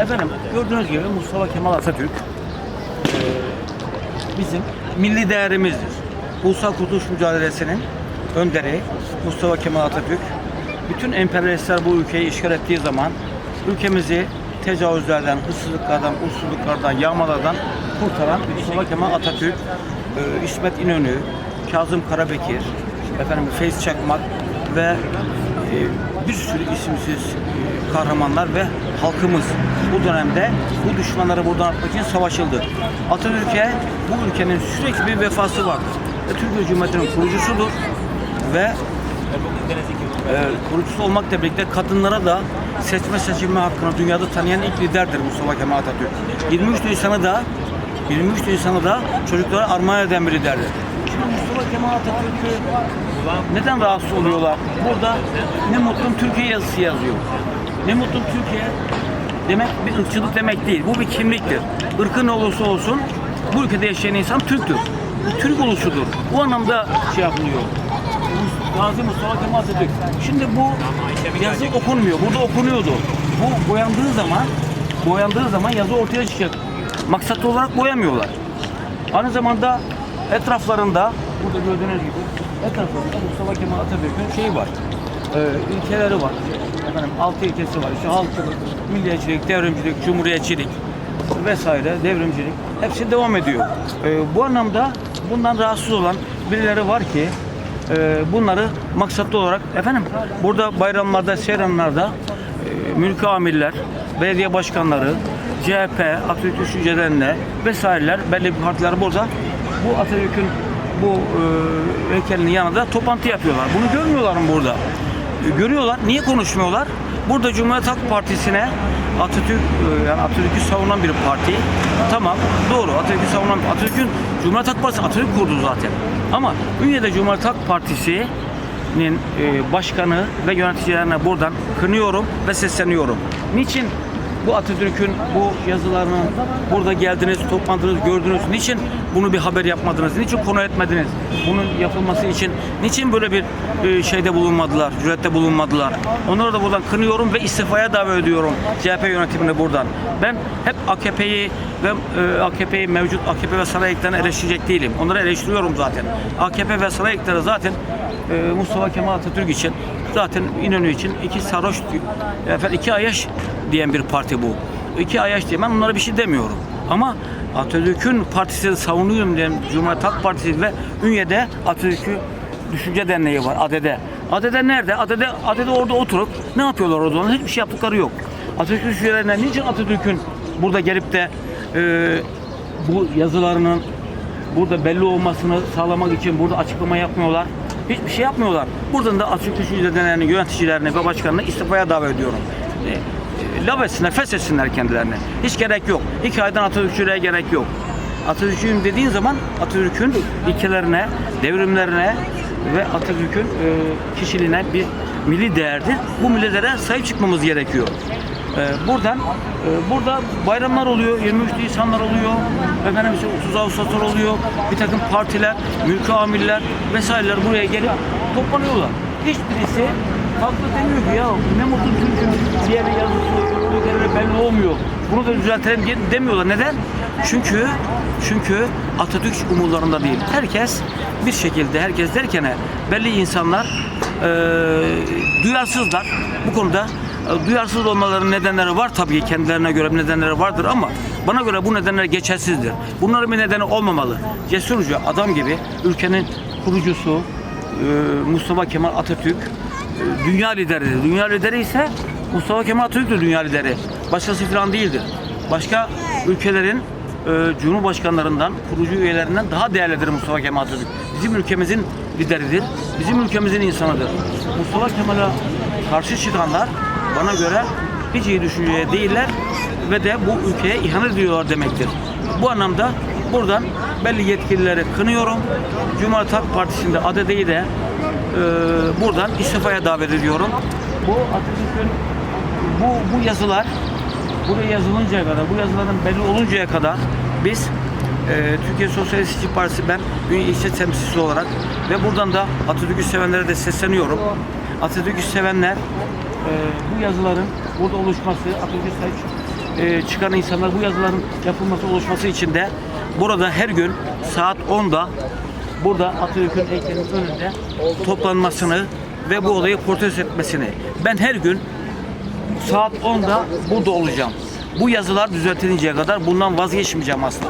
Efendim gördüğünüz gibi Mustafa Kemal Atatürk e, bizim milli değerimizdir. Ulusal Kurtuluş Mücadelesi'nin önderi Mustafa Kemal Atatürk. Bütün emperyalistler bu ülkeyi işgal ettiği zaman ülkemizi tecavüzlerden, hırsızlıklardan, usulsüzlüklerden, yağmalardan kurtaran Mustafa Kemal Atatürk, e, İsmet İnönü, Kazım Karabekir, efendim Feyz Çakmak ve e, bir sürü isimsiz e, kahramanlar ve halkımız bu dönemde bu düşmanları buradan atmak için savaşıldı. Atatürk'e bu ülkenin sürekli bir vefası vardır. Ve Türkiye Cumhuriyeti'nin kurucusudur ve e, kurucusu olmakla birlikte kadınlara da seçme seçilme hakkını dünyada tanıyan ilk liderdir Mustafa Kemal Atatürk. 23 Nisan'ı da 23 Nisan'ı da çocuklara armağan eden bir liderdir. Şimdi Mustafa Kemal Atatürk'ü neden rahatsız oluyorlar? Burada ne mutlu Türkiye yazısı yazıyor. Ne mutlu Türkiye demek bir ırkçılık demek değil. Bu bir kimliktir. Irkı ne olursa olsun bu ülkede yaşayan insan Türktür. Bu Türk oluşudur. Bu anlamda şey yapılıyor. Gazi Mustafa Kemal Atatürk. Şimdi bu yazı okunmuyor. Burada okunuyordu. Bu boyandığı zaman boyandığı zaman yazı ortaya çıkacak. Maksatlı olarak boyamıyorlar. Aynı zamanda etraflarında burada gördüğünüz gibi etraflarında Mustafa Kemal Atatürk'ün şeyi var. Ee, ilkeleri var. Efendim altı ilkesi var. İşte halkçılık, milliyetçilik, devrimcilik, cumhuriyetçilik vesaire, devrimcilik hepsi devam ediyor. Ee, bu anlamda bundan rahatsız olan birileri var ki e, bunları maksatlı olarak efendim burada bayramlarda, seyranlarda e, mülki amirler, belediye başkanları, CHP, Atatürk düşüncelerine vesaireler belli bir partiler burada bu Atatürk'ün bu e, heykelinin yanında toplantı yapıyorlar. Bunu görmüyorlar mı burada? Görüyorlar. Niye konuşmuyorlar? Burada Cumhuriyet Halk Partisi'ne Atatürk e, yani Atatürk'ü savunan bir parti. Tamam doğru Atatürk'ü savunan Atatürk'ün Cumhuriyet Halk Partisi Atatürk kurdu zaten. Ama Ünye'de Cumhuriyet Halk Partisi'nin e, başkanı ve yöneticilerine buradan kınıyorum ve sesleniyorum. Niçin bu Atatürk'ün bu yazılarının burada geldiniz, toplandınız, gördünüz. Niçin bunu bir haber yapmadınız? Niçin konu etmediniz? Bunun yapılması için niçin böyle bir e, şeyde bulunmadılar, cürette bulunmadılar? Onları da buradan kınıyorum ve istifaya davet ediyorum CHP yönetimine buradan. Ben hep AKP'yi ve e, AKP'yi mevcut AKP ve saray eklerini eleştirecek değilim. Onları eleştiriyorum zaten. AKP ve saray ekleri zaten e, Mustafa Kemal Atatürk için zaten İnönü için iki sarhoş efendim iki ayaş diyen bir parti bu. İki ayaş diye ben onlara bir şey demiyorum. Ama Atatürk'ün partisini savunuyorum diyen Cumhuriyet Halk Partisi ve Ünye'de Atatürk'ü Düşünce Derneği var ADE'de. ADE'de nerede? ADE'de, ADE'de orada oturup ne yapıyorlar orada? Onun hiçbir şey yaptıkları yok. Atatürk düşüncelerine niçin Atatürk'ün burada gelip de e, bu yazılarının burada belli olmasını sağlamak için burada açıklama yapmıyorlar. Hiçbir şey yapmıyorlar. Buradan da Atatürk Düşünce Derneği'nin yöneticilerini ve başkanını istifaya davet ediyorum. E, e, laf etsinler, feshetsinler kendilerini. Hiç gerek yok. Hikayeden Atatürkçülüğe gerek yok. Atatürk'ün dediğin zaman Atatürk'ün ilkelerine, devrimlerine ve Atatürk'ün e, kişiliğine bir milli değerdir. Bu milli değere sahip çıkmamız gerekiyor. Ee, buradan e, burada bayramlar oluyor, 23 Nisanlar oluyor, efendim işte 30 Ağustoslar oluyor. Bir takım partiler, mülki amirler vesaireler buraya gelip toplanıyorlar. Hiçbirisi kalkıp demiyor ki ya ne mutlu Türk'üm diye bir yazısı, ülkeleri belli olmuyor. Bunu da düzeltelim demiyorlar. Neden? Çünkü çünkü Atatürk umurlarında değil. Herkes bir şekilde herkes derken belli insanlar e, duyarsızlar. Bu konuda e, duyarsız olmalarının nedenleri var tabii kendilerine göre nedenleri vardır ama bana göre bu nedenler geçersizdir. Bunların bir nedeni olmamalı. Cesurca adam gibi ülkenin kurucusu Mustafa Kemal Atatürk e, dünya lideridir. Dünya lideri ise Mustafa Kemal Atatürk'tür dünya lideri. Başkası falan değildir. Başka ülkelerin e, cumhurbaşkanlarından, kurucu üyelerinden daha değerlidir Mustafa Kemal Atatürk. Bizim ülkemizin lideridir. Bizim ülkemizin insanıdır. Mustafa Kemal'a karşı çıkanlar bana göre hiç iyi düşünceye değiller ve de bu ülkeye ihanet ediyorlar demektir. Bu anlamda buradan belli yetkilileri kınıyorum. Cumhuriyet Halk Partisi'nde ADD'yi de e, buradan istifaya davet ediyorum. Bu Atatürk'ün bu, bu yazılar buraya yazılıncaya kadar, bu yazıların belli oluncaya kadar biz e, Türkiye Sosyalist İşçi Partisi ben Ünye İşçi temsilcisi olarak ve buradan da Atatürk'ü sevenlere de sesleniyorum. Atatürk'ü sevenler e, bu yazıların burada oluşması, Atatürk'e sahip e, çıkan insanlar bu yazıların yapılması oluşması için de burada her gün saat 10'da burada Atatürk'ün heykelinin önünde toplanmasını ve bu olayı protesto etmesini. Ben her gün saat 10'da burada olacağım. Bu yazılar düzeltilinceye kadar bundan vazgeçmeyeceğim asla.